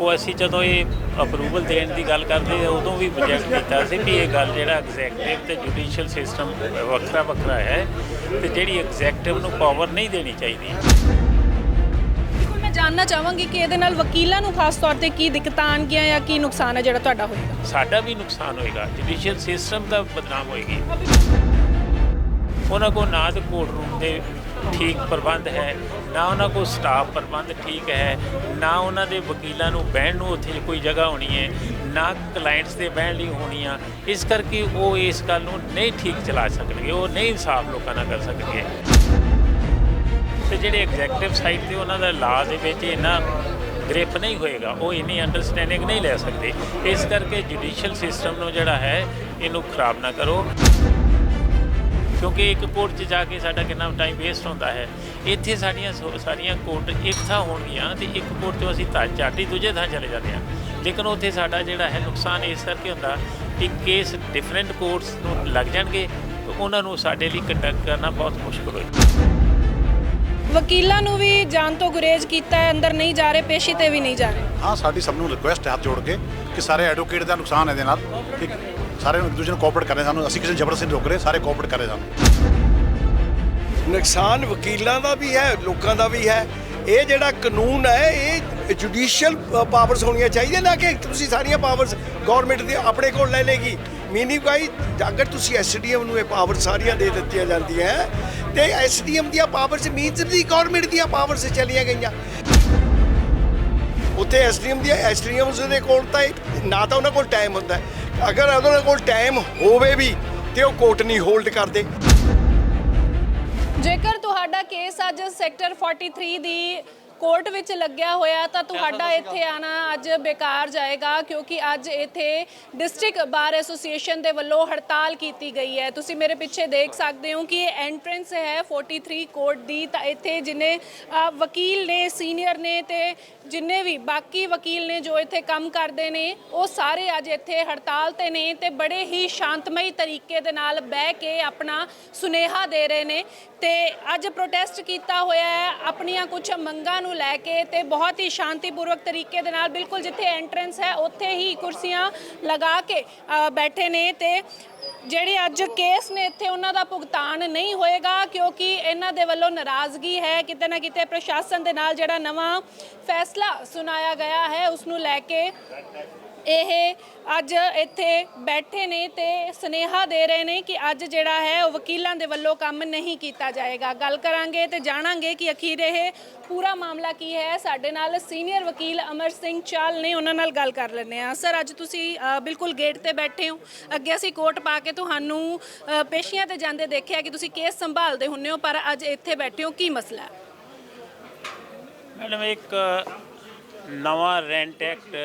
ਉਹ ਅਸੀਂ ਜਦੋਂ ਇਹ ਅਪਰੂਵਲ ਦੇਣ ਦੀ ਗੱਲ ਕਰਦੇ ਉਦੋਂ ਵੀ ਪ੍ਰੋਜੈਕਟ ਕੀਤਾ ਸੀ ਵੀ ਇਹ ਗੱਲ ਜਿਹੜਾ ਐਗਜ਼ੈਕਟਿਵ ਤੇ ਜੁਡੀਸ਼ੀਅਲ ਸਿਸਟਮ ਵੱਖਰਾ ਵੱਖਰਾ ਹੈ ਤੇ ਜਿਹੜੀ ਐਗਜ਼ੈਕਟਿਵ ਨੂੰ ਪਾਵਰ ਨਹੀਂ ਦੇਣੀ ਚਾਹੀਦੀ। ਬਿਲਕੁਲ ਮੈਂ ਜਾਣਨਾ ਚਾਹਾਂਗੀ ਕਿ ਇਹਦੇ ਨਾਲ ਵਕੀਲਾਂ ਨੂੰ ਖਾਸ ਤੌਰ ਤੇ ਕੀ ਦਿੱਕਤਾਂ ਆਣਗੀਆਂ ਜਾਂ ਕੀ ਨੁਕਸਾਨ ਹੈ ਜਿਹੜਾ ਤੁਹਾਡਾ ਹੋਏਗਾ? ਸਾਡਾ ਵੀ ਨੁਕਸਾਨ ਹੋਏਗਾ ਜੁਡੀਸ਼ੀਅਲ ਸਿਸਟਮ ਦਾ ਬਦਨਾਮ ਹੋਏਗੀ। ਉਹਨਾਂ ਕੋਲ ਨਾ ਤਾਂ ਕੋਰਟ ਰੂਮ ਦੇ ਠੀਕ ਪ੍ਰਬੰਧ ਹੈ, ਨਾ ਉਹਨਾਂ ਕੋਲ ਸਟਾਫ ਪ੍ਰਬੰਧ ਠੀਕ ਹੈ, ਨਾ ਉਹਨਾਂ ਦੇ ਵਕੀਲਾਂ ਨੂੰ ਬਹਿਣ ਨੂੰ ਉੱਥੇ ਕੋਈ ਜਗ੍ਹਾ ਹੋਣੀ ਹੈ, ਨਾ ਕਲਾਇੰਟਸ ਦੇ ਬਹਿਣ ਲਈ ਹੋਣੀ ਆ ਇਸ ਕਰਕੇ ਉਹ ਇਸ ਗੱਲ ਨੂੰ ਨਹੀਂ ਠੀਕ ਚਲਾ ਸਕਣਗੇ, ਉਹ ਨਹੀਂ ਇਨਸਾਫ ਲੋਕਾਂ ਨਾਲ ਕਰ ਸਕਣਗੇ। ਤੇ ਜਿਹੜੇ ਐਗਜ਼ੈਕਟਿਵ ਸਾਈਡ ਤੇ ਉਹਨਾਂ ਦਾ ਲਾਅ ਦੇ ਵਿੱਚ ਇੰਨਾ ਗ੍ਰਿਪ ਨਹੀਂ ਹੋਏਗਾ, ਉਹ ਇੰਨੀ ਅੰਡਰਸਟੈਂਡਿੰਗ ਨਹੀਂ ਲੈ ਸਕਦੇ, ਇਸ ਕਰਕੇ ਜੁਡੀਸ਼ੀਅਲ ਸਿਸਟਮ ਨੂੰ ਜਿਹੜਾ ਹੈ, ਇਹਨੂੰ ਖਰਾਬ ਨਾ ਕਰੋ। ਕਿਉਂਕਿ ਇੱਕ ਕੋਰਟ 'ਚ ਜਾ ਕੇ ਸਾਡਾ ਕਿੰਨਾ ਟਾਈਮ ਵੇਸਟ ਹੁੰਦਾ ਹੈ। ਇੱਥੇ ਸਾਡੀਆਂ ਸੋ- ਸਾਰੀਆਂ ਕੋਰਟ ਇੱਕ ਥਾਂ ਹੋਣਗੀਆਂ ਤੇ ਇੱਕ ਕੋਰਟ 'ਚੋਂ ਅਸੀਂ ਤਾਂ ਝਾਟੀ ਦੂਜੇ ਥਾਂ ਚਲੇ ਜਾਂਦੇ ਹਾਂ। ਲੇਕਿਨ ਉੱਥੇ ਸਾਡਾ ਜਿਹੜਾ ਹੈ ਨੁਕਸਾਨ ਇਸ ਕਰਕੇ ਹੁੰਦਾ ਕਿ ਕੇਸ ਡਿਫਰੈਂਟ ਕੋਰਟਸ ਨੂੰ ਲੱਗ ਜਾਣਗੇ ਤੇ ਉਹਨਾਂ ਨੂੰ ਸਾਡੇ ਲਈ ਕੰਡਕਟ ਕਰਨਾ ਬਹੁਤ ਮੁਸ਼ਕਲ ਹੋਏਗਾ। ਵਕੀਲਾਂ ਨੂੰ ਵੀ ਜਾਨ ਤੋਂ ਗੁਰੇਜ਼ ਕੀਤਾ ਹੈ ਅੰਦਰ ਨਹੀਂ ਜਾ ਰਹੇ ਪੇਸ਼ੀ ਤੇ ਵੀ ਨਹੀਂ ਜਾ ਰਹੇ। ਹਾਂ ਸਾਡੀ ਸਭ ਨੂੰ ਰਿਕੁਐਸਟ ਹੈ ਹੱਥ ਜੋੜ ਕੇ ਕਿ ਸਾਰੇ ਐਡਵੋਕੇਟ ਦਾ ਨੁਕਸਾਨ ਹੈ ਇਹਦੇ ਨਾਲ। ਕਿ ਸਾਰੇ ਇੱਕ ਦੂਜੇ ਨੂੰ ਕੋਆਪਰੇਟ ਕਰ ਰਹੇ ਸਾਨੂੰ, ਅਸੀਂ ਕਿਸੇ ਨੂੰ ਜ਼ਬਰਦਸਤੀ ਨਹੀਂ ਰੋਕ ਰਹੇ, ਸਾਰੇ ਕੋਆਪਰੇਟ ਕਰ ਰਹੇ ਸਾਨੂੰ। ਨੁਕਸਾਨ ਵਕੀਲਾਂ ਦਾ ਵੀ ਹੈ, ਲੋਕਾਂ ਦਾ ਵੀ ਹੈ। ਇਹ ਜਿਹੜਾ ਕਾਨੂੰਨ ਹੈ, ਇਹ ਜੁਡੀਸ਼ੀਅਲ ਪਾਵਰਸ ਹੋਣੀਆਂ ਚਾਹੀਦੀਆਂ ਨਾ, ਕਿ ਤੁਸੀਂ ਸਾਰੀਆਂ ਪਾਵਰਸ ਗਵਰਨਮੈਂਟ ਦੀ ਆਪਣੇ ਕੋਲ ਲੈ ਲੇਗੀ ਮੀਨਿੰਗ ਬਾਈ ਅਗਰ ਤੁਸੀਂ ਐਸਡੀਐਮ ਨੂੰ ਇਹ ਪਾਵਰ ਸਾਰੀਆਂ ਦੇ ਦਿੱਤੀਆਂ ਜਾਂਦੀਆਂ ਤੇ ਐਸਡੀਐਮ ਦੀਆਂ ਪਾਵਰਸ ਮੀਨਸ ਦੀ ਗਵਰਨਮੈਂਟ ਦੀਆਂ ਪਾਵਰਸ ਚਲੀਆਂ ਗਈਆਂ। ਉੱਥੇ ਐਸਡੀਐਮ ਦੀਆਂ ਐਸਡੀਐਮਸ ਦੇ ਕੋਲ ਤਾਂ ਨਾ ਤਾਂ ਉਹਨਾਂ ਕੋਲ ਟਾਈਮ ਹੁੰਦਾ ਅਗਰ ਉਹਨਾਂ ਕੋਲ ਟਾਈਮ ਹੋਵੇ ਵੀ, ਤੇ ਉਹ ਕੋਰਟ ਨਹੀਂ ਹੋਲਡ ਕਰਦੇ। ਜੇਕਰ ਤੁਹਾਡਾ ਕੇਸ ਅੱਜ ਸੈਕਟਰ 43 ਦੀ ਕੋਰਟ ਵਿੱਚ ਲੱਗਿਆ ਹੋਇਆ, ਤਾਂ ਤੁਹਾਡਾ ਇੱਥੇ ਆਣਾ ਅੱਜ ਬੇਕਾਰ ਜਾਏਗਾ, ਕਿਉਂਕਿ ਅੱਜ ਇੱਥੇ ਡਿਸਟ੍ਰਿਕਟ ਬਾਰ ਐਸੋਸੀਏਸ਼ਨ ਦੇ ਵੱਲੋਂ ਹੜਤਾਲ ਕੀਤੀ ਗਈ ਹੈ। ਤੁਸੀਂ ਮੇਰੇ ਪਿੱਛੇ ਦੇਖ ਸਕਦੇ ਹੋ ਕਿ ਇਹ ਐਂਟਰੈਂਸ ਹੈ 43 ਕੋਰਟ ਦੀ, ਤਾਂ ਇੱਥੇ ਜਿਨੇ ਵਕੀਲ ਨੇ ਸੀਨੀਅਰ ਨੇ ਤੇ ਜਿੰਨੇ ਵੀ ਬਾਕੀ ਵਕੀਲ ਨੇ ਜੋ ਇੱਥੇ ਕੰਮ ਕਰਦੇ ਨੇ, ਉਹ ਸਾਰੇ ਅੱਜ ਇੱਥੇ ਹੜਤਾਲ ਤੇ ਨੇ ਤੇ ਬੜੇ ਹੀ ਸ਼ਾਂਤਮਈ ਤਰੀਕੇ ਦੇ ਨਾਲ ਬਹਿ ਕੇ ਆਪਣਾ ਸੁਨੇਹਾ ਦੇ ਰਹੇ ਨੇ ਤੇ ਅੱਜ ਪ੍ਰੋਟੈਸਟ ਕੀਤਾ ਹੋਇਆ ਹੈ, ਆਪਣੀਆਂ ਕੁਝ ਮੰਗਾਂ ਨੂੰ ਲੈ ਕੇ ਤੇ ਬਹੁਤ ਹੀ ਸ਼ਾਂਤੀਪੂਰਵਕ ਤਰੀਕੇ ਦੇ ਨਾਲ ਬਿਲਕੁਲ ਜਿੱਥੇ ਐਂਟਰੈਂਸ ਹੈ, ਉੱਥੇ ਹੀ ਕੁਰਸੀਆਂ ਲਗਾ ਕੇ ਬੈਠੇ ਨੇ ਤੇ ਜਿਹੜੇ ਅੱਜ ਕੇਸ ਨੇ ਇੱਥੇ ਉਹਨਾਂ ਦਾ ਭੁਗਤਾਨ ਨਹੀਂ ਹੋਏਗਾ, ਕਿਉਂਕਿ ਇਹਨਾਂ ਦੇ ਵੱਲੋਂ ਨਾਰਾਜ਼ਗੀ ਹੈ, ਕਿਤੇ ਨਾ ਕਿਤੇ ਪ੍ਰਸ਼ਾਸਨ ਦੇ ਨਾਲ ਜਿਹੜਾ ਨਵਾਂ ਫੈਸਲਾ ਸੁਣਾਇਆ ਗਿਆ ਹੈ ਉਸ ਨੂੰ ਲੈ ਕੇ ਇਹ ਅੱਜ ਇੱਥੇ ਬੈਠੇ ਨੇ ਤੇ ਸਨੇਹਾ ਦੇ ਰਹੇ ਨੇ ਕਿ ਅੱਜ ਜਿਹੜਾ ਹੈ ਉਹ ਵਕੀਲਾਂ ਦੇ ਵੱਲੋਂ ਕੰਮ ਨਹੀਂ ਕੀਤਾ ਜਾਏਗਾ। ਗੱਲ ਕਰਾਂਗੇ ਤੇ ਜਾਣਾਂਗੇ ਕਿ ਅਖੀਰ ਇਹ ਪੂਰਾ ਮਾਮਲਾ ਕੀ ਹੈ। ਸਾਡੇ ਨਾਲ ਸੀਨੀਅਰ ਵਕੀਲ ਅਮਰ ਸਿੰਘ ਚਾਲ ਨੇ, ਉਹਨਾਂ ਨਾਲ ਗੱਲ ਕਰ ਲੈਂਦੇ ਆ ਸਰ, ਅੱਜ ਤੁਸੀਂ ਬਿਲਕੁਲ ਗੇਟ ਤੇ ਬੈਠੇ ਹੋ। ਅੱਗੇ ਅਸੀਂ ਕੋਰਟ ਪਾ ਕੇ ਤੁਹਾਨੂੰ ਪੇਸ਼ੀਆਂ ਤੇ ਜਾਂਦੇ ਦੇਖਿਆ ਕਿ ਤੁਸੀਂ ਕੇਸ ਸੰਭਾਲਦੇ ਹੁੰਨੇ ਹੋ, ਪਰ ਅੱਜ ਇੱਥੇ ਬੈਠੇ ਹੋ। ਕੀ ਮਸਲਾ ਮੈਡਮ, ਇੱਕ ਨਵਾਂ ਰੈਂਟ ਐਕਟ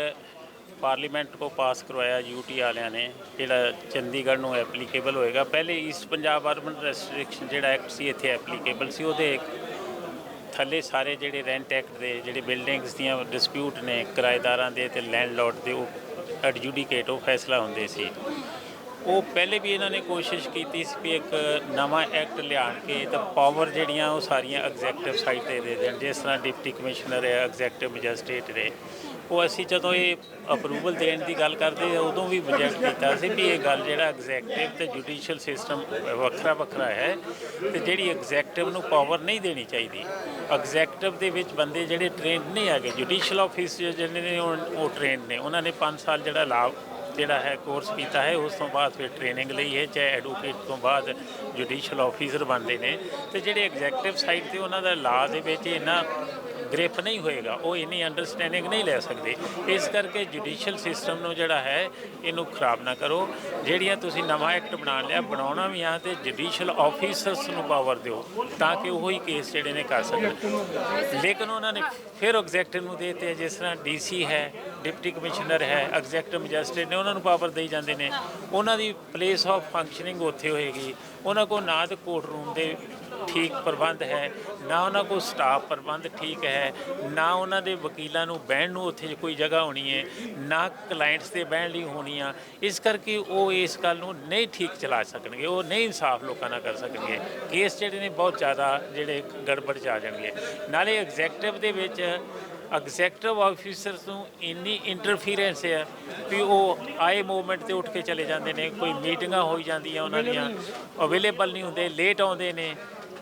ਪਾਰਲੀਮੈਂਟ ਕੋ ਪਾਸ ਕਰਵਾਇਆ ਯੂਟੀ ਵਾਲਿਆਂ ਨੇ, ਜਿਹੜਾ ਚੰਡੀਗੜ੍ਹ ਨੂੰ ਐਪਲੀਕੇਬਲ ਹੋਏਗਾ। ਪਹਿਲੇ ਈਸਟ ਪੰਜਾਬ ਅਰਬਨ ਰੈਸਟ੍ਰਿਕਸ਼ਨ ਜਿਹੜਾ ਐਕਟ ਸੀ, ਇੱਥੇ ਐਪਲੀਕੇਬਲ ਸੀ। ਉਹਦੇ ਥੱਲੇ ਸਾਰੇ ਜਿਹੜੇ ਰੈਂਟ ਐਕਟ ਦੇ ਜਿਹੜੇ ਬਿਲਡਿੰਗਸ ਦੀਆਂ ਡਿਸਪਿਊਟ ਨੇ, ਕਿਰਾਏਦਾਰਾਂ ਦੇ ਤੇ ਲੈਂਡਲੋਰਡ ਦੇ, ਉਹ ਐਡਜੂਡੀਕੇਟ ਉਹ ਫੈਸਲਾ ਹੁੰਦੇ ਸੀ। ਉਹ ਪਹਿਲੇ ਵੀ ਇਹਨਾਂ ਨੇ ਕੋਸ਼ਿਸ਼ ਕੀਤੀ ਸੀ ਵੀ ਇੱਕ ਨਵਾਂ ਐਕਟ ਲਿਆਣ ਕੇ ਤਾਂ ਪਾਵਰ ਜਿਹੜੀਆਂ ਉਹ ਸਾਰੀਆਂ ਐਗਜ਼ੈਕਟਿਵ ਸਾਈਟ ਤੇ ਦੇ ਦੇਣ। ਜਿਸ ਤਰ੍ਹਾਂ ਡਿਪਟੀ ਕਮਿਸ਼ਨਰ ਹੈ ਐਗਜ਼ੈਕਟਿਵ ਮੈਜਿਸਟ੍ਰੇਟ ਨੇ ਉਹ ਅਸੀਂ ਜਦੋਂ ਇਹ ਅਪਰੂਵਲ ਦੇਣ ਦੀ ਗੱਲ ਕਰਦੇ, ਉਦੋਂ ਵੀ ਪ੍ਰੋਜੈਕਟ ਕੀਤਾ ਸੀ ਵੀ ਇਹ ਗੱਲ ਜਿਹੜਾ ਐਗਜ਼ੈਕਟਿਵ ਤੇ ਜੁਡੀਸ਼ੀਅਲ ਸਿਸਟਮ ਵੱਖਰਾ ਵੱਖਰਾ ਹੈ ਤੇ ਜਿਹੜੀ ਐਗਜ਼ੈਕਟਿਵ ਨੂੰ ਪਾਵਰ ਨਹੀਂ ਦੇਣੀ ਚਾਹੀਦੀ। ਐਗਜ਼ੈਕਟਿਵ ਦੇ ਵਿੱਚ ਬੰਦੇ ਜਿਹੜੇ ਟ੍ਰੇਨਡ ਨਹੀਂ ਹੈਗੇ ਜੁਡੀਸ਼ੀਅਲ ਆਫਿਸ ਜਿਹੜੇ ਨੇ ਉਹ ਉਹ ਟ੍ਰੇਨਡ ਨੇ, ਉਹਨਾਂ ਨੇ 5 ਸਾਲ ਜਿਹੜਾ ਲਾਭ ਜਿਹੜਾ ਹੈ ਕੋਰਸ ਕੀਤਾ ਹੈ, ਉਸ ਤੋਂ ਬਾਅਦ ਫਿਰ ਟ੍ਰੇਨਿੰਗ ਲਈ ਹੈ, ਚਾਹੇ ਐਡਵੋਕੇਟ ਤੋਂ ਬਾਅਦ ਜੁਡੀਸ਼ੀਅਲ ਆਫੀਸਰ ਬਣਦੇ ਨੇ। ਤੇ ਜਿਹੜੇ ਐਗਜ਼ੈਕਟਿਵ ਸਾਈਡ ਤੇ ਉਹਨਾਂ ਦਾ ਲਾ ਦੇ ਵਿੱਚ ਇੰਨਾ ਗ੍ਰਿਪ ਨਹੀਂ ਹੋਏਗਾ, ਉਹ ਇੰਨੀ ਅੰਡਰਸਟੈਂਡਿੰਗ ਨਹੀਂ ਲੈ ਸਕਦੇ। ਇਸ ਕਰਕੇ ਜੁਡੀਸ਼ੀਅਲ ਸਿਸਟਮ ਨੂੰ ਜਿਹੜਾ ਹੈ, ਇਹਨੂੰ ਖਰਾਬ ਨਾ ਕਰੋ। ਜਿਹੜੀਆਂ ਤੁਸੀਂ ਨਵਾਂ ਐਕਟ ਬਣਾ ਲਿਆ, ਬਣਾਉਣਾ ਵੀ ਆ ਤੇ ਜੁਡੀਸ਼ੀਅਲ ਆਫੀਸਰਸ ਨੂੰ ਪਾਵਰ ਦਿਓ, ਤਾਂ ਕਿ ਉਹ ਹੀ ਕੇਸ ਜਿਹੜੇ ਨੇ ਕਰ ਸਕਣ। ਲੇਕਿਨ ਉਹਨਾਂ ਨੇ ਫਿਰ ਐਗਜ਼ੈਕਟਿਵ ਨੂੰ ਦੇ ਦਿੱਤੇ ਜਿਸ ਤਰ੍ਹਾਂ ਡੀਸੀ ਹੈ ਡਿਪਟੀ ਕਮਿਸ਼ਨਰ ਹੈ ਐਗਜ਼ੈਕਟਿਵ ਮੈਜਿਸਟ੍ਰੇਟ ਨੇ ਉਹਨਾਂ ਨੂੰ ਪਾਵਰ ਦੇਈ ਜਾਂਦੇ ਨੇ। ਉਹਨਾਂ ਦੀ ਪਲੇਸ ਆਫ ਫੰਕਸ਼ਨਿੰਗ ਉੱਥੇ ਹੋਏਗੀ। ਉਹਨਾਂ ਕੋਲ ਨਾ ਤਾਂ ਕੋਰਟ ਰੂਮ ਦੇ ਠੀਕ ਪ੍ਰਬੰਧ ਹੈ ਨਾ ਉਹਨਾਂ ਕੋਲ ਸਟਾਫ ਪ੍ਰਬੰਧ ਠੀਕ ਹੈ ਨਾ ਉਹਨਾਂ ਦੇ ਵਕੀਲਾਂ ਨੂੰ ਬਹਿਣ ਨੂੰ ਉੱਥੇ ਕੋਈ ਜਗ੍ਹਾ ਹੋਣੀ ਹੈ ਨਾ ਕਲਾਇੰਟਸ ਦੇ ਬਹਿਣ ਲਈ ਹੋਣੀ ਆ ਇਸ ਕਰਕੇ ਉਹ ਇਸ ਗੱਲ ਨੂੰ ਨਹੀਂ ਠੀਕ ਚਲਾ ਸਕਣਗੇ ਉਹ ਨਹੀਂ ਇਨਸਾਫ ਲੋਕਾਂ ਨਾਲ ਕਰ ਸਕਣਗੇ। ਕੇਸ ਜਿਹੜੇ ਨੇ ਬਹੁਤ ਜ਼ਿਆਦਾ ਜਿਹੜੇ ਗੜਬੜ ਚ ਆ ਜਾਣਗੇ। ਨਾਲੇ ਐਗਜ਼ੈਕਟਿਵ ਦੇ ਵਿੱਚ ਐਗਜ਼ੈਕਟਿਵ ਆਫੀਸਰਸ ਨੂੰ ਇੰਨੀ ਇੰਟਰਫੀਰੈਂਸ ਹੈ ਵੀ ਉਹ ਆਏ ਮੂਵਮੈਂਟ ਤੇ ਉੱਠ ਕੇ ਚਲੇ ਜਾਂਦੇ ਨੇ ਕੋਈ ਮੀਟਿੰਗਾਂ ਹੋਈ ਜਾਂਦੀਆਂ ਉਹਨਾਂ ਦੀਆਂ ਅਵੇਲੇਬਲ ਨਹੀਂ ਹੁੰਦੇ। ਲੇਟ ਆਉਂਦੇ ਨੇ।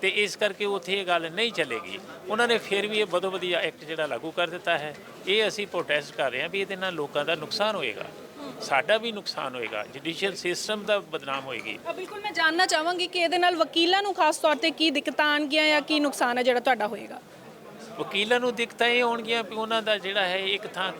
ਤੇ ਇਸ ਕਰਕੇ ਉੱਥੇ ਇਹ ਗੱਲ ਨਹੀਂ ਚੱਲੇਗੀ। ਉਹਨਾਂ ਨੇ ਫਿਰ ਵੀ ਇਹ ਬਦੋ ਵਧੀਆ ਐਕਟ ਜਿਹੜਾ ਲਾਗੂ ਕਰ ਦਿੱਤਾ ਹੈ। ਇਹ ਅਸੀਂ ਪ੍ਰੋਟੈਸਟ ਕਰ ਰਹੇ ਹਾਂ ਵੀ ਇਹਦੇ ਨਾਲ ਲੋਕਾਂ ਦਾ ਨੁਕਸਾਨ ਹੋਏਗਾ। ਸਾਡਾ ਵੀ ਨੁਕਸਾਨ ਹੋਏਗਾ। ਜੁਡੀਸ਼ੀਅਲ ਸਿਸਟਮ ਦਾ ਬਦਨਾਮ ਹੋਏਗੀ। ਬਿਲਕੁਲ ਮੈਂ ਜਾਣਨਾ ਚਾਹਾਂਗੀ ਕਿ ਇਹਦੇ ਨਾਲ ਵਕੀਲਾਂ ਨੂੰ ਖਾਸ ਤੌਰ ਤੇ ਕੀ ਦਿੱਕਤਾਂ ਆਣਗੀਆਂ ਜਾਂ ਕੀ ਨੁਕਸਾਨ ਹੈ ਜਿਹੜਾ ਤੁਹਾਡਾ ਹੋਏਗਾ? ਵਕੀਲਾਂ ਨੂੰ ਦਿੱਕਤਾਂ ਇਹ ਹੋਣਗੀਆਂ ਵੀ ਉਹਨਾਂ ਦਾ ਜਿਹੜਾ ਹੈ ਇੱਕ ਥਾਂ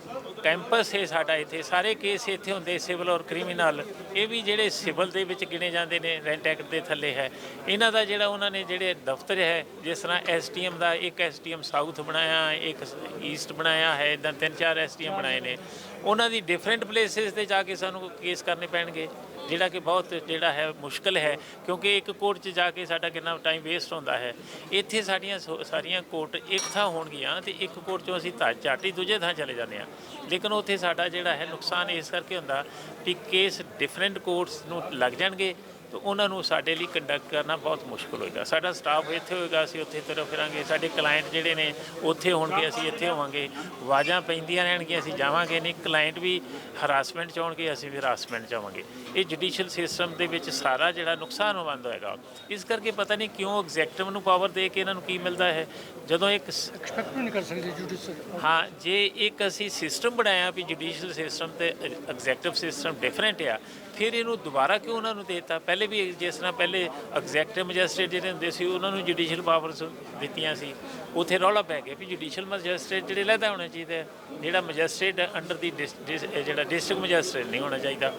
ਕੈਂਪਸ ਹੈ ਸਾਡਾ ਇੱਥੇ, ਸਾਰੇ ਕੇਸ ਇੱਥੇ ਹੁੰਦੇ ਸਿਵਲ ਔਰ ਕ੍ਰਿਮੀਨਲ। ਇਹ ਵੀ ਜਿਹੜੇ ਸਿਵਲ ਦੇ ਵਿੱਚ ਗਿਣੇ ਜਾਂਦੇ ਨੇ, ਰੈਂਟ ਐਕਟ ਦੇ ਥੱਲੇ ਹੈ। ਇਹਨਾਂ ਦਾ ਜਿਹੜਾ ਉਹਨਾਂ ਨੇ ਜਿਹੜੇ ਦਫ਼ਤਰ ਹੈ, ਜਿਸ ਤਰ੍ਹਾਂ ਐਸਟੀਐਮ ਦਾ ਇੱਕ ਐਸਟੀਐਮ ਸਾਊਥ ਬਣਾਇਆ, ਇੱਕ ਈਸਟ ਬਣਾਇਆ ਹੈ, ਇਦਾਂ ਤਿੰਨ ਚਾਰ ਐਸਟੀਐਮ ਬਣਾਏ ਨੇ। ਉਹਨਾਂ ਦੀ ਡਿਫਰੈਂਟ ਪਲੇਸਿਸ ਤੇ ਜਾ ਕੇ ਸਾਨੂੰ ਕੇਸ ਕਰਨੇ ਪੈਣਗੇ, ਜਿਹੜਾ ਕਿ ਬਹੁਤ ਜਿਹੜਾ ਹੈ ਮੁਸ਼ਕਲ ਹੈ, ਕਿਉਂਕਿ ਇੱਕ ਕੋਰਟ 'ਚ ਜਾ ਕੇ ਸਾਡਾ ਕਿੰਨਾ ਟਾਈਮ ਵੇਸਟ ਹੁੰਦਾ ਹੈ। ਇੱਥੇ ਸਾਡੀਆਂ ਸੋ- ਸਾਰੀਆਂ ਕੋਰਟ ਇੱਕ ਥਾਂ ਹੋਣਗੀਆਂ ਤੇ ਇੱਕ ਕੋਰਟ 'ਚੋਂ ਅਸੀਂ ਤਾਂ ਝਾਟੀ ਦੂਜੇ ਥਾਂ ਚਲੇ ਜਾਂਦੇ ਹਾਂ। ਲੇਕਿਨ ਉੱਥੇ ਸਾਡਾ ਜਿਹੜਾ ਹੈ ਨੁਕਸਾਨ ਇਸ ਕਰਕੇ ਹੁੰਦਾ ਕਿ ਕੇਸ ਡਿਫਰੈਂਟ ਕੋਰਟਸ ਨੂੰ ਲੱਗ ਜਾਣਗੇ ਤਾਂ ਉਹਨਾਂ ਨੂੰ ਸਾਡੇ ਲਈ ਕੰਡਕਟ ਕਰਨਾ ਬਹੁਤ ਮੁਸ਼ਕਲ ਹੋਏਗਾ। ਸਾਡਾ ਸਟਾਫ ਇੱਥੇ ਹੋਏਗਾ ਅਸੀਂ ਉੱਥੇ ਤੁਰ ਫਿਰਾਂਗੇ। ਸਾਡੇ ਕਲਾਇੰਟ ਜਿਹੜੇ ਨੇ ਉੱਥੇ ਹੋਣਗੇ ਅਸੀਂ ਇੱਥੇ ਹੋਵਾਂਗੇ। ਆਵਾਜ਼ਾਂ ਪੈਂਦੀਆਂ ਰਹਿਣਗੀਆਂ ਅਸੀਂ ਜਾਵਾਂਗੇ। ਨਹੀਂ ਕਲਾਇੰਟ ਵੀ ਹਰਾਸਮੈਂਟ ਚ ਆਉਣਗੇ ਅਸੀਂ ਵੀ ਹਰਾਸਮੈਂਟ ਚ ਆਵਾਂਗੇ। ਇਹ ਜੁਡੀਸ਼ੀਅਲ ਸਿਸਟਮ ਦੇ ਵਿੱਚ ਸਾਰਾ ਜਿਹੜਾ ਨੁਕਸਾਨ ਬੰਦ ਹੋਏਗਾ। ਇਸ ਕਰਕੇ ਪਤਾ ਨਹੀਂ ਕਿਉਂ ਐਗਜ਼ੈਕਟਿਵ ਨੂੰ ਪਾਵਰ ਦੇ ਕੇ ਇਹਨਾਂ ਨੂੰ ਕੀ ਮਿਲਦਾ ਹੈ? ਜਦੋਂ ਇੱਕ ਐਕਸਪੈਕਟ ਨਹੀਂ ਕਰ ਸਕਦੇ ਜੁਡੀਸ਼ੀਅਲ ਹਾਂ ਜੇ ਇੱਕ ਅਸੀਂ ਸਿਸਟਮ ਬਣਾਇਆ ਵੀ ਜੁਡੀਸ਼ੀਅਲ ਸਿਸਟਮ ਤੇ ਐਗਜ਼ੈਕਟਿਵ ਸਿਸਟਮ ਡਿਫਰੈਂਟ ਆ ਫਿਰ ਇਹਨੂੰ ਦੁਬਾਰਾ ਕਿਉਂ ਉਹਨਾਂ ਨੂੰ ਦੇਤਾ? ਪਹਿਲੇ ਵੀ ਜਿਸ ਤਰ੍ਹਾਂ ਪਹਿਲੇ ਐਗਜ਼ੈਕਟਿਵ ਮੈਜਿਸਟ੍ਰੇਟ ਜਿਹੜੇ ਹੁੰਦੇ ਸੀ, ਉਹਨਾਂ ਨੂੰ ਜੁਡੀਸ਼ੀਅਲ ਪਾਵਰਸ ਦਿੱਤੀਆਂ ਸੀ। ਉਥੇ ਰੌਲਾ ਪੈ ਗਿਆ ਵੀ ਜੁਡੀਸ਼ੀਅਲ ਮੈਜਿਸਟ੍ਰੇਟ ਜਿਹੜੇ ਲੈਦਾ ਹੋਣਾ ਚਾਹੀਦਾ ਜਿਹੜਾ ਮੈਜਿਸਟ੍ਰੇਟ ਅੰਡਰ ਦੀ ਡਿਸ- ਡਿਸ- ਜਿਹੜਾ ਡਿਸਟ੍ਰਿਕਟ ਮੈਜਿਸਟ੍ਰੇਟ ਨਹੀਂ ਹੋਣਾ ਚਾਹੀਦਾ।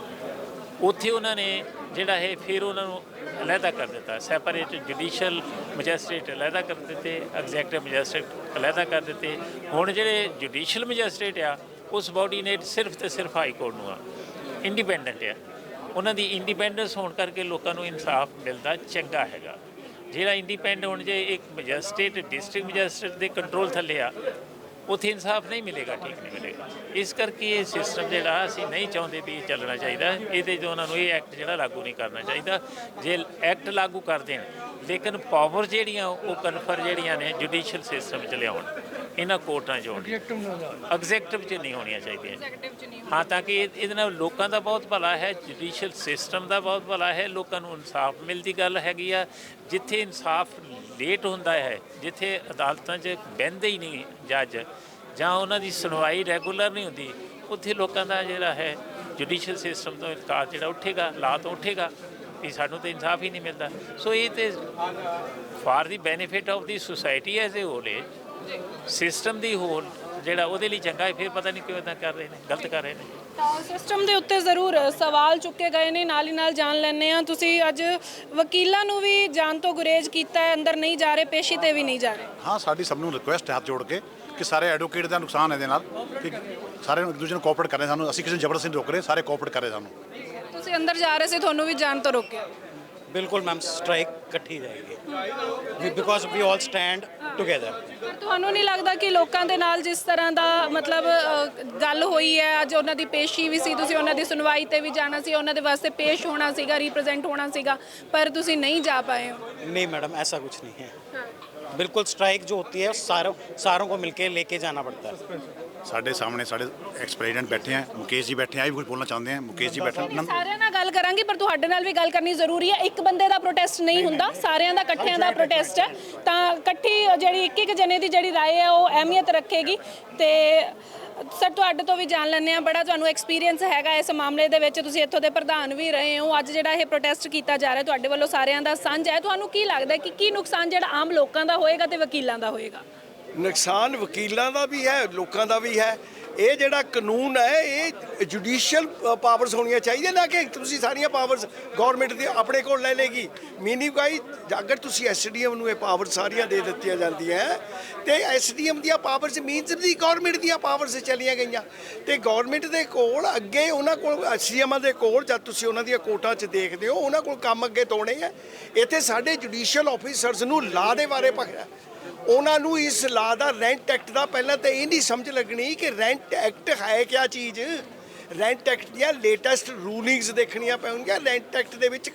ਉੱਥੇ ਉਹਨਾਂ ਨੇ ਜਿਹੜਾ ਹੈ ਫਿਰ ਉਹਨਾਂ ਨੂੰ ਅਲੱਗਾ ਕਰ ਦਿੱਤਾ। ਸੈਪਰੇਟ ਜੁਡੀਸ਼ੀਅਲ ਮੈਜਿਸਟ੍ਰੇਟ ਅਲੱਗਾ ਕਰ ਦਿੱਤੇ ਐਗਜ਼ੈਕਟਿਵ ਮੈਜਿਸਟ੍ਰੇਟ ਅਲੱਗਾ ਕਰ ਦਿੱਤੇ। ਹੁਣ ਜਿਹੜੇ ਜੁਡੀਸ਼ੀਅਲ ਮੈਜਿਸਟ੍ਰੇਟ ਆ, ਉਸ ਬਾਡੀ ਨੇ ਸਿਰਫ ਤੇ ਸਿਰਫ ਹਾਈ ਕੋਰਟ ਨੂੰ ਆ। ਇੰਡੀਪੈਂਡੈਂਟ ਆ। ਉਹਨਾਂ ਦੀ ਇੰਡੀਪੈਂਡੈਂਸ ਹੋਣ ਕਰਕੇ ਲੋਕਾਂ ਨੂੰ ਇਨਸਾਫ ਮਿਲਦਾ ਚੰਗਾ ਹੈਗਾ। ਜਿਹੜਾ ਇੰਡੀਪੈਂਡ ਹੋਣ ਜੇ ਇੱਕ ਮੈਜਿਸਟ੍ਰੇਟ ਡਿਸਟ੍ਰਿਕਟ ਮੈਜਿਸਟ੍ਰੇਟ ਦੇ ਕੰਟਰੋਲ ਥੱਲੇ ਆ, ਉੱਥੇ ਇਨਸਾਫ ਨਹੀਂ ਮਿਲੇਗਾ, ਠੀਕ ਨਹੀਂ ਮਿਲੇਗਾ। ਇਸ ਕਰਕੇ ਇਹ ਸਿਸਟਮ ਜਿਹੜਾ ਅਸੀਂ ਨਹੀਂ ਚਾਹੁੰਦੇ ਵੀ ਇਹ ਚੱਲਣਾ ਚਾਹੀਦਾ। ਇਹਦੇ 'ਚ ਉਹਨਾਂ ਨੂੰ ਇਹ ਐਕਟ ਜਿਹੜਾ ਲਾਗੂ ਨਹੀਂ ਕਰਨਾ ਚਾਹੀਦਾ। ਜੇ ਐਕਟ ਲਾਗੂ ਕਰ ਦੇਣ, ਲੇਕਿਨ ਪਾਵਰ ਜਿਹੜੀਆਂ ਉਹ ਕਨਫਰ ਜਿਹੜੀਆਂ ਨੇ ਜੁਡੀਸ਼ੀਅਲ ਸਿਸਟਮ 'ਚ ਲਿਆਉਣ। ਇਹਨਾਂ ਕੋਰਟਾਂ 'ਚ ਹੋਣ ਐਗਜ਼ੈਕਟਿਵ 'ਚ ਨਹੀਂ ਹੋਣੀਆਂ ਚਾਹੀਦੀਆਂ। ਹਾਂ ਤਾਂ ਕਿ ਇਹ- ਇਹਦੇ ਨਾਲ ਲੋਕਾਂ ਦਾ ਬਹੁਤ ਭਲਾ ਹੈ ਜੁਡੀਸ਼ੀਅਲ ਸਿਸਟਮ ਦਾ ਬਹੁਤ ਭਲਾ ਹੈ ਲੋਕਾਂ ਨੂੰ ਇਨਸਾਫ ਮਿਲਦੀ ਗੱਲ ਹੈਗੀ ਆ। ਜਿੱਥੇ ਇਨਸਾਫ ਲੇਟ ਹੁੰਦਾ ਹੈ ਜਿੱਥੇ ਅਦਾਲਤਾਂ 'ਚ ਬਹਿੰਦੇ ਹੀ ਨਹੀਂ ਜੱਜ ਜਾਂ ਉਹਨਾਂ ਦੀ ਸੁਣਵਾਈ ਰੈਗੂਲਰ ਨਹੀਂ ਹੁੰਦੀ ਉੱਥੇ ਲੋਕਾਂ ਦਾ ਜਿਹੜਾ ਹੈ ਜੁਡੀਸ਼ੀਅਲ ਸਿਸਟਮ ਤੋਂ ਇਨਕਾਰ ਜਿਹੜਾ ਉੱਠੇਗਾ ਲਾ ਤੋਂ ਉੱਠੇਗਾ ਵੀ ਸਾਨੂੰ ਤਾਂ ਇਨਸਾਫ ਹੀ ਨਹੀਂ ਮਿਲਦਾ। ਸੋ ਇਹ ਤੇ for the benefit of the society as a whole system the whole ਜਿਹੜਾ ਉਹਦੇ ਲਈ ਚੰਗਾ ਹੈ ਫਿਰ ਪਤਾ ਨਹੀਂ ਕਿਉਂ ਇਦਾਂ ਕਰ ਰਹੇ ਨੇ ਗਲਤ ਕਰ ਰਹੇ ਨੇ। ਤਾਂ ਸਿਸਟਮ ਦੇ ਉੱਤੇ ਜ਼ਰੂਰ ਸਵਾਲ ਚੁੱਕੇ ਗਏ ਨੇ ਨਾਲ ਹੀ ਨਾਲ ਜਾਣ ਲੈਣੇ ਆ ਤੁਸੀਂ ਅੱਜ ਵਕੀਲਾਂ ਨੂੰ ਵੀ ਜਾਣ ਤੋਂ ਗੁਰੇਜ਼ ਕੀਤਾ ਹੈ ਅੰਦਰ ਨਹੀਂ ਜਾ ਰਹੇ ਪੇਸ਼ੀ ਤੇ ਵੀ ਨਹੀਂ ਜਾ ਰਹੇ। ਹਾਂ ਸਾਡੀ ਸਭ ਨੂੰ ਰਿਕੁਐਸਟ ਹੈ ਹੱਥ ਜੋੜ ਕੇ ਕਿ ਸਾਰੇ ਐਡਵੋਕੇਟ ਦਾ ਨੁਕਸਾਨ ਹੈ ਇਹਦੇ ਨਾਲ ਕਿ ਸਾਰੇ ਇੱਕ ਦੂਜੇ ਨੂੰ ਕੋਆਪਰੇਟ ਕਰ ਰਹੇ ਸਾਨੂੰ ਅਸੀਂ ਕਿਸੇ ਨੂੰ ਜ਼ਬਰਦਸਤੀ ਨਹੀਂ ਰੋਕ ਰਹੇ ਸਾਰੇ ਕੋਆਪਰੇਟ ਕਰ ਰਹੇ ਸਾਨੂੰ। ਤੁਸੀਂ ਅੰਦਰ ਜਾ ਰਹੇ ਸੀ ਤੁਹਾਨੂੰ ਵੀ ਜਾਣ ਤੋਂ ਰੋਕਿਆ। ਬਿਲਕੁਲ ਮੈਮ ਸਟ੍ਰਾਈਕ ਇਕੱਠੀ ਜਾਏਗੀ because we all stand together ਪਰ ਤੁਹਾਨੂੰ ਨਹੀਂ ਲੱਗਦਾ ਕਿ ਲੋਕਾਂ ਦੇ ਨਾਲ ਜਿਸ ਤਰ੍ਹਾਂ ਦਾ ਮਤਲਬ ਅ, ਗੱਲ ਹੋਈ ਹੈ ਅੱਜ ਉਹਨਾਂ ਦੀ ਪੇਸ਼ੀ ਵੀ ਸੀ ਤੁਸੀਂ ਉਹਨਾਂ ਦੀ ਸੁਣਵਾਈ ਤੇ ਵੀ ਜਾਣਾ ਸੀ ਉਹਨਾਂ ਦੇ ਵਾਸਤੇ ਪੇਸ਼ ਹੋਣਾ ਸੀਗਾ ਰਿਪਰੈਜ਼ੈਂਟ ਹੋਣਾ ਸੀਗਾ ਪਰ ਤੁਸੀਂ ਨਹੀਂ ਜਾ ਪਾਏ ਹੋ नहीं मैडम ऐसा कुछ नहीं है बिल्कुल स्ट्राइक जो होती है सारों सारों को मिलके लेके जाना पड़ता है ਸਾਡੇ ਸਾਹਮਣੇ ਸਾਡੇ ਐਕਸ ਪ੍ਰੈਜ਼ੀਡੈਂਟ ਬੈਠੇ ਆ ਮੁਕੇਸ਼ ਜੀ ਬੈਠੇ ਆ ਇਹ ਵੀ ਕੁਝ ਬੋਲਣਾ ਚਾਹੁੰਦੇ ਆ ਮੁਕੇਸ਼ ਜੀ ਬੈਠੇ ਮੈਂ ਸਾਰਿਆਂ ਨਾਲ ਗੱਲ ਕਰਾਂਗੀ ਪਰ ਤੁਹਾਡੇ ਨਾਲ ਵੀ ਗੱਲ ਕਰਨੀ ਜ਼ਰੂਰੀ ਹੈ ਇੱਕ ਬੰਦੇ ਦਾ ਪ੍ਰੋਟੈਸਟ ਨਹੀਂ ਹੁੰਦਾ ਸਾਰਿਆਂ ਦਾ ਇਕੱਠਿਆਂ ਦਾ ਪ੍ਰੋਟੈਸਟ ਹੈ ਤਾਂ ਇਕੱਠੀ ਜਿਹੜੀ ਇੱਕ ਇੱਕ ਜਣੇ ਦੀ ਜਿਹੜੀ رائے ਹੈ ਉਹ ਅਹਿਮੀਅਤ ਰੱਖੇਗੀ ਤੇ ਸਰ ਤੁਹਾਡੇ ਤੋਂ ਵੀ ਜਾਣ ਲੈਂਦੇ ਆ ਬੜਾ ਤੁਹਾਨੂੰ ਐਕਸਪੀਰੀਅੰਸ ਹੈਗਾ ਇਸ ਮਾਮਲੇ ਦੇ ਵਿੱਚ ਤੁਸੀਂ ਇੱਥੋਂ ਦੇ ਪ੍ਰਧਾਨ ਵੀ ਰਹੇ ਹੋ ਅੱਜ ਜਿਹੜਾ ਇਹ ਪ੍ਰੋਟੈਸਟ ਕੀਤਾ ਜਾ ਰਿਹਾ ਤੁਹਾਡੇ ਵੱਲੋਂ ਸਾਰਿਆਂ ਦਾ ਸਾਂਝ ਹੈ ਤੁਹਾਨੂੰ ਕੀ ਲੱਗਦਾ ਕਿ ਕੀ ਨੁਕਸਾਨ ਜਿਹੜਾ ਆਮ ਲੋਕਾਂ ਦਾ ਹੋਏਗਾ ਤੇ ਵਕੀਲਾਂ ਦਾ ਹੋਏਗਾ ਨੁਕਸਾਨ ਵਕੀਲਾਂ ਦਾ ਵੀ ਹੈ ਲੋਕਾਂ ਦਾ ਵੀ ਹੈ ਇਹ ਜਿਹੜਾ ਕਾਨੂੰਨ ਹੈ, ਇਹ ਜੁਡੀਸ਼ੀਅਲ ਪਾਵਰਸ ਹੋਣੀਆਂ ਚਾਹੀਦੀਆਂ ਨਾ ਕਿ ਤੁਸੀਂ ਸਾਰੀਆਂ ਪਾਵਰਸ ਗਵਰਨਮੈਂਟ ਦੇ ਆਪਣੇ ਕੋਲ ਲੈ ਲੇਗੀ ਮੀਨਿੰਗ ਕਾਈ ਅਗਰ ਤੁਸੀਂ ਐਸਡੀਐਮ ਨੂੰ ਇਹ ਪਾਵਰ ਸਾਰੀਆਂ ਦੇ ਦਿੱਤੀਆਂ ਜਾਂਦੀਆਂ, ਤੇ ਐਸਡੀਐਮ ਦੀਆਂ ਪਾਵਰਸ ਮੀਨਸ ਦੀ ਗਵਰਨਮੈਂਟ ਦੀਆਂ ਪਾਵਰਸ ਚਲੀਆਂ ਗਈਆਂ। ਤੇ ਗਵਰਨਮੈਂਟ ਦੇ ਕੋਲ ਅੱਗੇ ਉਹਨਾਂ ਕੋਲ ਐਸਡੀਐਮਾਂ ਦੇ ਕੋਲ ਜਦ ਤੁਸੀਂ ਉਹਨਾਂ ਦੀਆਂ ਕੋਟਾਂ 'ਚ ਦੇਖਦੇ ਹੋ, ਉਹਨਾਂ ਕੋਲ ਕੰਮ ਅੱਗੇ ਤੋਣੇ ਆ। ਇੱਥੇ ਸਾਡੇ ਜੁਡੀਸ਼ੀਅਲ ਆਫੀਸਰਸ ਨੂੰ ਲਾ ਦੇ ਬਾਰੇ ਪਤਾ ਉਹਨਾਂ ਨੂੰ ਇਸ ਲਾ ਦਾ ਰੈਂਟ ਐਕਟ ਦਾ ਪਹਿਲਾਂ ਤਾਂ ਇਹ ਨਹੀਂ ਸਮਝ ਲੱਗਣੀ ਕਿ ਰੈਂਟ ਐਕਟ ਹੈ ਕਿਆ ਚੀਜ਼? ਰੈਂਟ ਐਕਟ ਦੀਆਂ ਲੇਟੈਸਟ ਰੂਲਿੰਗਸ ਦੇਖਣੀਆਂ ਪੈਣਗੀਆਂ। ਰੈਂਟ ਐਕਟ ਦੇ ਵਿੱਚ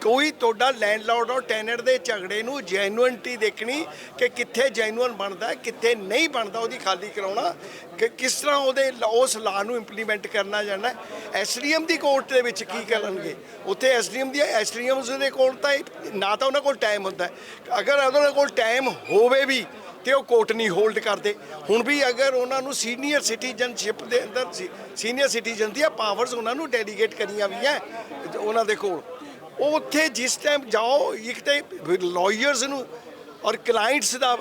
ਕੋਈ ਤੁਹਾਡਾ ਲੈਂਡਲੌਰਡ ਔਰ ਟੈਨੈਂਟ ਦੇ ਝਗੜੇ ਨੂੰ ਜੈਨੂਇਨਟੀ ਦੇਖਣੀ ਕਿ ਕਿੱਥੇ ਜੈਨੂਇਨ ਬਣਦਾ ਹੈ, ਕਿੱਥੇ ਨਹੀਂ ਬਣਦਾ ਉਹਦੀ ਖਾਲੀ ਕਰਾਉਣਾ, ਕਿ ਕਿਸ ਤਰ੍ਹਾਂ ਉਹਦੇ ਲ- ਉਸ ਲਾ ਨੂੰ ਇੰਪਲੀਮੈਂਟ ਕਰਨਾ ਜਾਣਾ ਐਸਡੀਐਮ ਦੀ ਕੋਰਟ ਦੇ ਵਿੱਚ ਕੀ ਕਰਨਗੇ? ਉੱਥੇ ਐਸਡੀਐਮ ਦੀ ਐਸਡੀਐਮਸ ਦੇ ਕੋਲ ਤਾਂ ਇਹ- ਨਾ ਤਾਂ ਉਹਨਾਂ ਕੋਲ ਟਾਈਮ ਹੁੰਦਾ ਅਗਰ ਉਹਨਾਂ ਕੋਲ ਟਾਈਮ ਹੋਵੇ ਵੀ ਤੇ ਉਹ ਕੋਰਟ ਨਹੀਂ ਹੋਲਡ ਕਰਦੇ। ਹੁਣ ਵੀ ਅਗਰ ਉਹਨਾਂ ਨੂੰ ਸੀਨੀਅਰ ਸਿਟੀਜ਼ਨਸ਼ਿਪ ਦੇ ਅੰਦਰ ਸੀਨੀਅਰ ਸਿਟੀਜ਼ਨ ਦੀਆਂ ਪਾਵਰਸ ਉਹਨਾਂ ਨੂੰ ਡੈਲੀਗੇਟ ਕਰੀਆਂ ਵੀ ਹੈ ਉਹਨਾਂ ਦੇ ਕੋਲ। ਉਹ ਉੱਥੇ ਜਿਸ ਟਾਈਮ ਜਾਓ, ਇੱਕ ਤੇ ਲਾਇਰਸ ਨੂੰ ਔਰ ਕਲਾਇੰਟਸ ਦਾ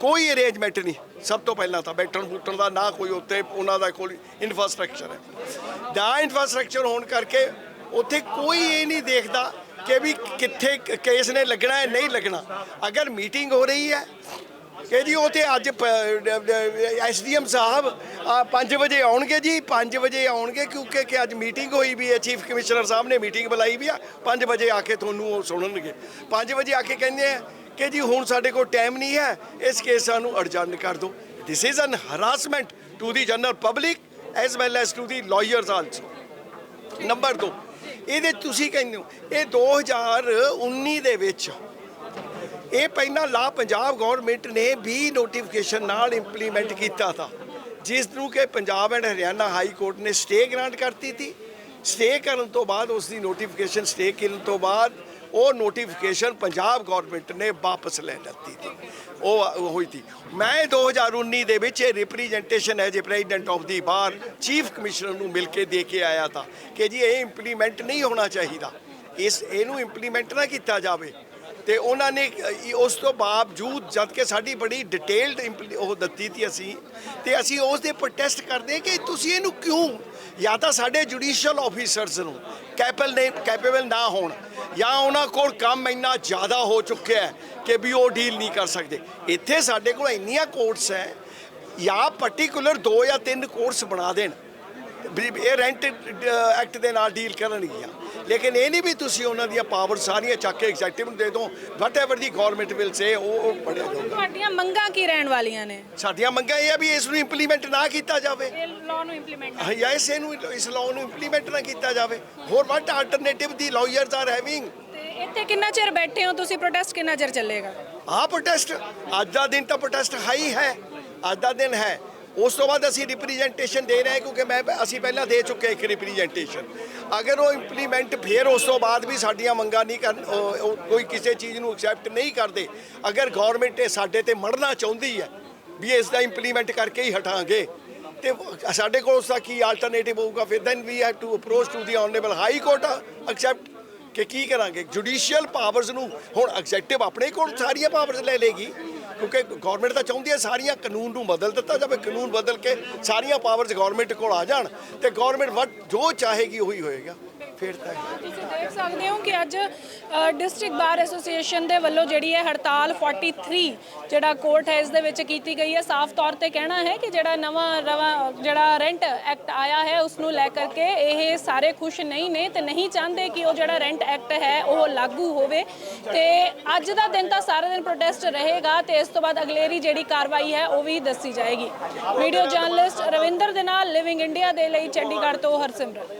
ਕੋਈ ਅਰੇਂਜਮੈਂਟ ਨਹੀਂ। ਸਭ ਤੋਂ ਪਹਿਲਾਂ ਤਾਂ ਬੈਠਣ ਬੁੱਟਣ ਦਾ, ਨਾ ਕੋਈ ਉੱਤੇ ਉਹਨਾਂ ਦਾ ਕੋਈ ਇਨਫਰਾਸਟ੍ਰਕਚਰ ਹੈ। ਨਾ ਇਨਫਰਾਸਟ੍ਰਕਚਰ ਹੋਣ ਕਰਕੇ ਉੱਥੇ ਕੋਈ ਇਹ ਨਹੀਂ ਦੇਖਦਾ ਕਿ ਵੀ ਕਿੱਥੇ ਕੇਸ ਨੇ ਲੱਗਣਾ ਹੈ, ਨਹੀਂ ਲੱਗਣਾ। ਅਗਰ ਮੀਟਿੰਗ ਹੋ ਰਹੀ ਹੈ ਕਿ ਜੀ ਉਹ ਤੇ ਅੱਜ ਐਸਡੀਐਮ ਸਾਹਿਬ 5 ਵਜੇ ਆਉਣਗੇ ਜੀ 5 ਵਜੇ ਆਉਣਗੇ ਕਿਉਂਕਿ ਕਿ ਅੱਜ ਮੀਟਿੰਗ ਹੋਈ ਵੀ ਹੈ, ਚੀਫ ਕਮਿਸ਼ਨਰ ਸਾਹਿਬ ਨੇ ਮੀਟਿੰਗ ਬੁਲਾਈ ਵੀ ਆ 5 ਵਜੇ ਆ ਕੇ ਤੁਹਾਨੂੰ ਉਹ ਸੁਣਨਗੇ। 5 ਵਜੇ ਆ ਕੇ ਕਹਿੰਦੇ ਆ ਕਿ ਜੀ ਹੁਣ ਸਾਡੇ ਕੋਲ ਟਾਈਮ ਨਹੀਂ ਹੈ, ਇਸ ਕੇਸ ਸਾਨੂੰ ਅਡਜਨ ਕਰ ਦਿਓ। This is an harassment to the general public as well as to the lawyers also number 2 ਇਹਦੇ ਤੁਸੀਂ ਕਹਿੰਦੇ ਹੋ, ਇਹ 2019 ਦੇ ਵਿੱਚ ਇਹ ਪਹਿਲਾਂ ਲਾ ਪੰਜਾਬ ਗਵਰਨਮੈਂਟ ਨੇ ਵੀ ਨੋਟੀਫਿਕੇਸ਼ਨ ਨਾਲ ਇੰਪਲੀਮੈਂਟ ਕੀਤਾ था ਜਿਸ ਨੂੰ ਕਿ Punjab and Haryana high court ਨੇ ਸਟੇ ਗ੍ਰਾਂਟ ਕਰਤੀ ਸੀ ਸਟੇ ਕਰਨ ਤੋਂ ਬਾਅਦ ਉਸ ਦੀ ਨੋਟੀਫਿਕੇਸ਼ਨ ਸਟੇ ਕਰਨ ਤੋਂ ਬਾਅਦ ਉਹ ਨੋਟੀਫਿਕੇਸ਼ਨ ਪੰਜਾਬ ਗਵਰਨਮੈਂਟ ਨੇ ਵਾਪਸ ਲੈ ਲਿੱਤੀ ਸੀ ਉਹ ਉਹ ਹੋਈ ਸੀ ਮੈਂ 2019 ਦੇ ਵਿੱਚ ਇਹ representation as president of the bar chief commissioner ਨੂੰ ਮਿਲ ਕੇ ਦੇ ਕੇ ਆਇਆ ਤਾਂ ਕਿ ਜੀ ਇਹ ਇੰਪਲੀਮੈਂਟ ਨਹੀਂ ਹੋਣਾ ਚਾਹੀਦਾ। ਇਸ, ਇਹਨੂੰ ਇੰਪਲੀਮੈਂਟ ਨਾ ਕੀਤਾ ਜਾਵੇ। ਤੇ ਉਹਨਾਂ ਨੇ ਉਸ ਤੋਂ ਬਾਵਜੂਦ ਜਦ ਕਿ ਸਾਡੀ ਬੜੀ ਡਿਟੇਲਡ ਉਹ ਦਿੱਤੀ ਤੀ ਅਸੀਂ, ਤੇ ਅਸੀਂ ਉਸ ਦੇ ਪ੍ਰੋਟੈਸਟ ਕਰਦੇ ਕਿ ਤੁਸੀਂ ਇਹਨੂੰ ਕਿਉਂ, ਜਾਂ ਤਾਂ ਸਾਡੇ ਜੁਡੀਸ਼ੀਅਲ ਆਫੀਸਰਸ ਨੂੰ ਕੈਪਲ ਨੇ ਕੈਪੇਬਲ ਨਾ ਹੋਣ, ਜਾਂ ਉਹਨਾਂ ਕੋਲ ਕੰਮ ਇੰਨਾ ਜ਼ਿਆਦਾ ਹੋ ਚੁੱਕਿਆ ਹੈ ਕਿ ਵੀ ਉਹ ਡੀਲ ਨਹੀਂ ਕਰ ਸਕਦੇ। ਇੱਥੇ ਸਾਡੇ ਕੋਲ ਇੰਨੀਆਂ ਕੋਰਟਸ ਹੈ, ਜਾਂ ਪਾਰਟਿਕੂਲਰ ਦੋ ਜਾਂ ਤਿੰਨ ਕੋਰਟਸ ਬਣਾ ਦੇਣ, ਵੀ ਇਹ ਰੈਂਟ ਐਕਟ ਦੇ ਨਾਲ ਡੀਲ ਕਰਨਗੀਆਂ। ਲੇਕਿਨ ਇਹ ਨਹੀਂ ਵੀ ਤੁਸੀਂ ਉਹਨਾਂ ਦੀਆਂ ਪਾਵਰ ਸਾਰੀਆਂ ਚੱਕ ਕੇ ਐਗਜ਼ੈਕਟਿਵ ਨੂੰ ਦੇ ਦਿਓ। Whatever the government will say ਉਹ ਉਹ ਪੜਿਆ ਜਾਊਗਾ। ਤੁਹਾਡੀਆਂ ਮੰਗਾਂ ਕੀ ਰਹਿਣ ਵਾਲੀਆਂ ਨੇ? ਸਾਡੀਆਂ ਮੰਗਾਂ ਇਹ ਆ ਵੀ ਇਸ ਨੂੰ ਇੰਪਲੀਮੈਂਟ ਨਾ ਕੀਤਾ ਜਾਵੇ। ਇਹ ਲਾਅ ਨੂੰ ਇੰਪਲੀਮੈਂਟ ਹਾਂ, ਜਾਂ ਇਸ ਨੂੰ ਇਸ ਲਾਅ ਨੂੰ ਇੰਪਲੀਮੈਂਟ ਨਾ ਕੀਤਾ ਜਾਵੇ। ਹੋਰ what alternative the lawyers are having ਇੱਥੇ ਕਿੰਨਾ ਚਿਰ ਬੈਠੇ ਹੋ ਤੁਸੀਂ? ਪ੍ਰੋਟੈਸਟ ਕਿੰਨਾ ਚਿਰ ਚੱਲੇਗਾ? ਆਹ ਪ੍ਰੋਟੈਸਟ ਅੱਜ ਦਾ ਦਿਨ ਤਾਂ ਪ੍ਰੋਟੈਸਟ ਹਾਈ ਹੈ। ਅੱਜ ਦਾ ਦਿਨ ਹੈ। ਉਸ ਤੋਂ ਬਾਅਦ ਅਸੀਂ ਰਿਪਰੈਜ਼ੈਂਟੇਸ਼ਨ ਦੇ ਰਹੇ ਹਾਂ, ਕਿਉਂਕਿ ਮੈਂ ਅਸੀਂ ਪਹਿਲਾਂ ਦੇ ਚੁੱਕੇ ਇੱਕ ਰਿਪਰੈਜ਼ੈਂਟੇਸ਼ਨ ਅਗਰ ਉਹ ਇੰਪਲੀਮੈਂਟ ਫਿਰ ਉਸ ਤੋਂ ਬਾਅਦ ਵੀ ਸਾਡੀਆਂ ਮੰਗਾਂ ਨਹੀਂ ਕਰਨ ਕੋਈ ਕਿਸੇ ਚੀਜ਼ ਨੂੰ ਐਕਸੈਪਟ ਨਹੀਂ ਕਰਦੇ, ਅਗਰ ਗਵਰਨਮੈਂਟ ਇਹ ਸਾਡੇ ਤੇ ਮੜਨਾ ਚਾਹੁੰਦੀ ਹੈ, ਵੀ ਇਸ ਦਾ ਇੰਪਲੀਮੈਂਟ ਕਰਕੇ ਹੀ ਹਟਾਂਗੇ, ਤੇ ਸਾਡੇ ਕੋਲ ਉਸ ਦਾ ਕੀ ਆਲਟਰਨੇਟਿਵ ਹੋਊਗਾ, ਫਿਰ then we have to approach to the honourable high court except ਕਿ ਕੀ ਕਰਾਂਗੇ? ਜੁਡੀਸ਼ੀਅਲ ਪਾਵਰਸ ਨੂੰ ਹੁਣ ਐਗਜ਼ੈਕਟਿਵ ਆਪਣੇ ਕੋਲ ਸਾਰੀਆਂ ਪਾਵਰਸ ਲੈ ਲੇਗੀ ਕਿਉਂਕਿ ਗਵਰਨਮੈਂਟ ਤਾਂ ਚਾਹੁੰਦੀ ਹੈ ਸਾਰੀਆਂ ਕਾਨੂੰਨ ਨੂੰ ਬਦਲ ਦਿੱਤਾ ਜਾਵੇ, ਕਾਨੂੰਨ ਬਦਲ ਕੇ ਸਾਰੀਆਂ ਪਾਵਰਸ ਗਵਰਨਮੈਂਟ ਕੋਲ ਆ ਜਾਣ ਤੇ ਗਵਰਨਮੈਂਟ ਵਟ ਜੋ ਚਾਹੇਗੀ ਉਹੀ ਹੋਏਗਾ। ਫਿਰ ਤਾਂ ਤੁਸੀਂ ਦੇਖ ਸਕਦੇ ਹੋ ਕਿ ਅੱਜ ਡਿਸਟ੍ਰਿਕਟ ਬਾਰ ਐਸੋਸੀਏਸ਼ਨ ਦੇ ਵੱਲੋਂ ਜਿਹੜੀ ਹੈ ਹੜਤਾਲ 43 ਜਿਹੜਾ ਕੋਰਟ ਹੈ, ਇਸ ਦੇ ਵਿੱਚ ਕੀਤੀ ਗਈ ਹੈ। ਸਾਫ਼ ਤੌਰ ਤੇ ਕਹਿਣਾ ਹੈ ਕਿ ਜਿਹੜਾ ਨਵਾਂ ਰਵਾ, ਜਿਹੜਾ ਰੈਂਟ ਐਕਟ ਆਇਆ ਹੈ, ਉਸ ਨੂੰ ਲੈ ਕਰਕੇ ਇਹ ਸਾਰੇ ਖੁਸ਼ ਨਹੀਂ ਨੇ ਤੇ ਨਹੀਂ ਚਾਹੁੰਦੇ ਕਿ ਉਹ ਜਿਹੜਾ ਰੈਂਟ ਐਕਟ ਹੈ, ਉਹ ਲਾਗੂ ਹੋਵੇ। ਤੇ ਅੱਜ ਦਾ ਦਿਨ ਤਾਂ ਸਾਰਾ ਦਿਨ ਪ੍ਰੋਟੈਸਟ ਰਹੇਗਾ ਤੇ ਇਸ ਤੋਂ ਬਾਅਦ ਅਗਲੇਰੀ ਜਿਹੜੀ ਕਾਰਵਾਈ ਹੈ, ਉਹ ਵੀ ਦੱਸੀ ਜਾਏਗੀ। ਵੀਡੀਓ ਜਰਨਲਿਸਟ ਰਵਿੰਦਰ ਦੇ ਨਾਲ ਲਿਵਿੰਗ ਇੰਡੀਆ ਦੇ ਲਈ ਚੰਡੀਗੜ੍ਹ ਤੋਂ ਹਰਸਿਮਰਨ